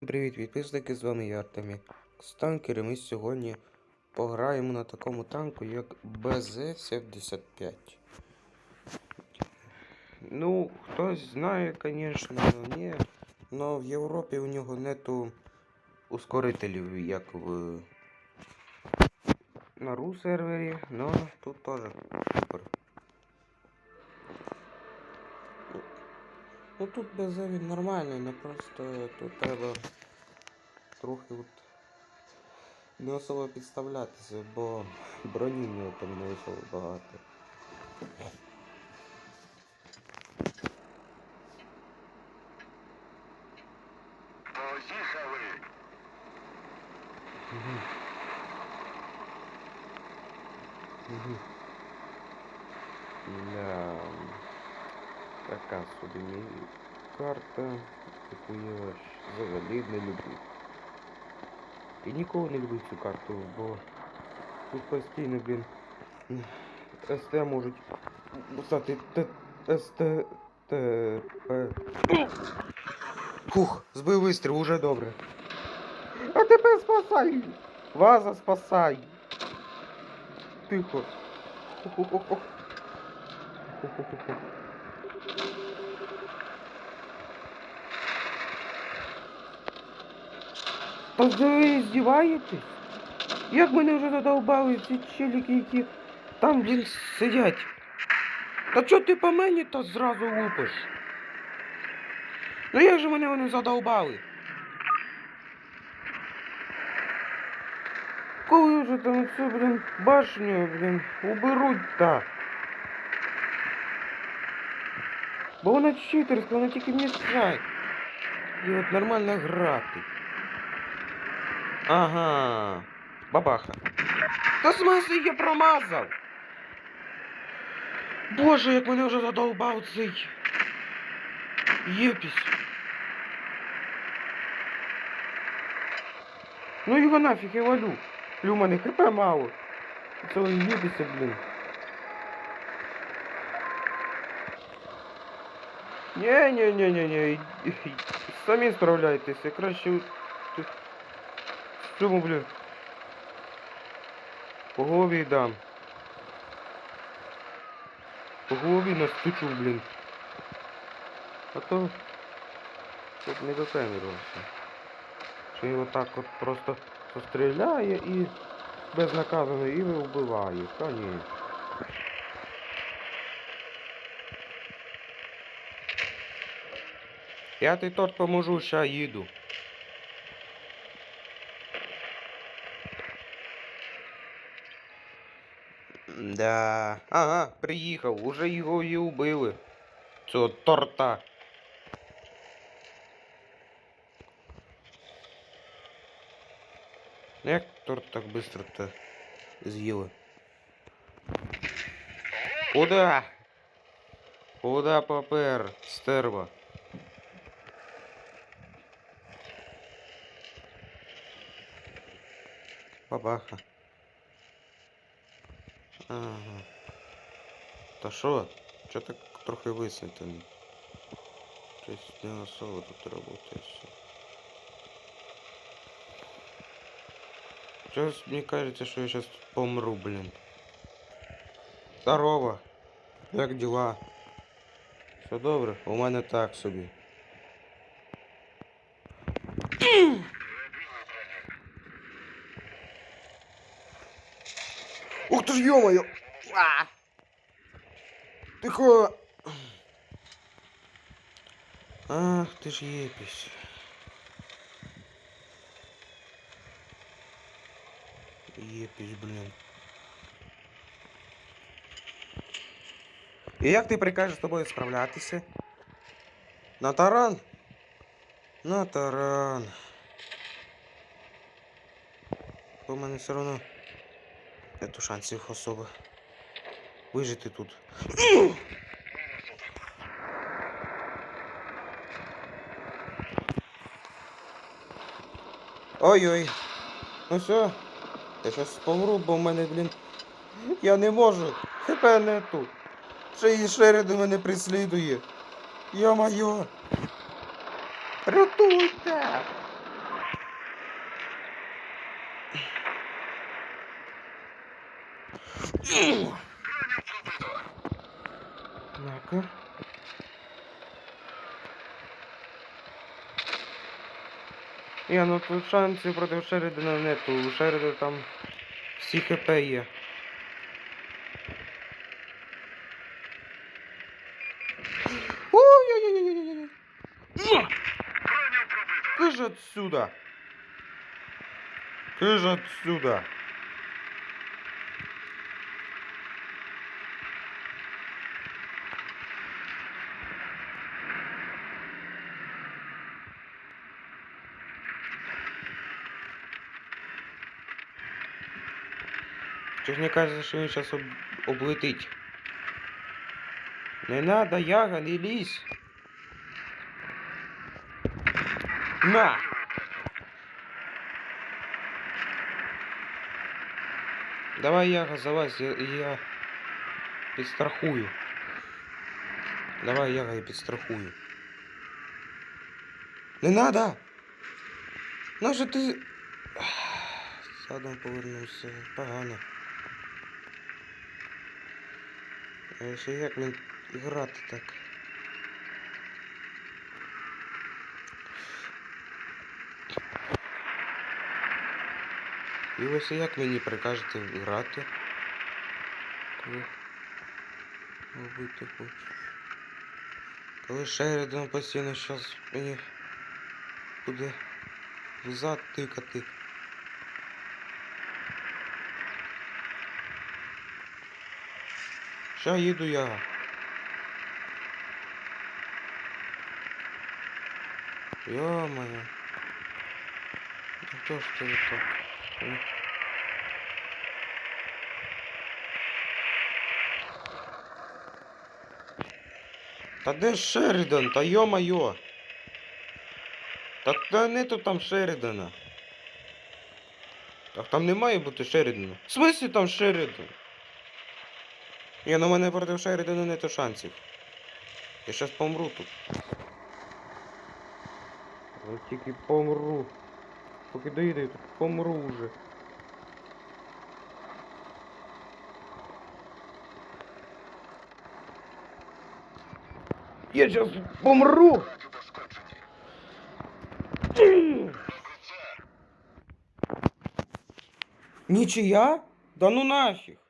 Привіт, підписники, з вами я Артемій Станкер, і ми сьогодні пограємо на такому танку, як БЗ-75. Ну, хтось знає, звісно, але ні. Но в Європі у нього нету ускорителів, як в на ру сервері, но тут теж супер. Ну тут БЗ він нормальний, не просто тут треба трохи от не особо підставлятися, бо броні нього там не особо багато. Поїхали! Мгм. Мгм. Да. Така собі карта, яку я взагалі не люблю. І ніколи не люблю цю карту, бо тут постійно, блін, СТ можуть стати СТ Фух, збив вистріл, уже добре. А тебе спасай! Ваза спасай! Тихо. Хо-хо-хо-хо. Хо-хо-хо-хо. Та ви здіваєтесь? Як мене вже задовбали ці челіки, які там, блін, сидять. Та чого ти по мені то зразу лупиш? Ну як же мене вони задовбали? Коли вже там цю, блін, башню, блін, уберуть та. Бо вона читерська, вона тільки мішає. І от нормально грати. Ага. Бабаха. Та смислі я промазав. Боже, як мене вже задовбав цей. Єпісь. Ну його нафіг я валю. Лю, мене хп мало. Це їбиться, блін. Ні, ні, ні, ні, ні. Самі справляйтеся. Краще. Цьому, блін. По голові дам. По голові настучу, блін. А то тут не до камеру все. Що його так от просто постріляє і безнаказано і вбиває. Конечно. Я ти торт поможу, ща їду. Да. Ага, приїхав, уже його і убили. Цього торта. Ну, Як торт так быстро-то з'їли? Куда? Куда попер, стерва? Бабаха. Ага. Та що? Чо так трохи висвітлений? Щось не особо тут работає все. Щось мені кажется, що я сейчас помру, блін. Здорово. Як дела? Все добре? У мене так собі. Ты ж ё-моё! А! Тихо! Ах, ты ж епись. Епись, блін. І як ти прикажеш з тобою справлятися? На таран? На таран. У мене все одно нету шансів особо вижити тут. Ой-ой. Ну все. Я щас помру, бо в мене, блін. Я не можу. ХП нету. Ще і Шеридан мене преслідує. Йо-моє. Рятуйте! На-ка. Ні, ну тут шансів проти Шеридана нету. У Шеридана там всі хп є. Кыш отсюда! Кыш отсюда! Чого мені кажется, що він зараз об... облетить. Не надо, Яга, не лізь. На! Давай, Яга, залазь, я, я підстрахую. Давай, Яга, я підстрахую. Не надо! Нащо ти... Задом повернувся. Погано. А ще як мені грати так? І ось як мені прикажете грати? Коли робити хочу. Коли Шеридан постійно зараз мені буде взад тикати. Ща їду я. Ё-моё. Да то что это так? М. Та де ж Шеридан? Та йо-моє. Так та нету там Шеридана. Так там не має бути Шеридана. В смысле там Шеридан? Ні, ну мене проти Шеридана нету шансів. Я щас помру тут. Я тільки помру. Поки тут помру вже. Я сейчас помру! Ничья? Да ну нафиг!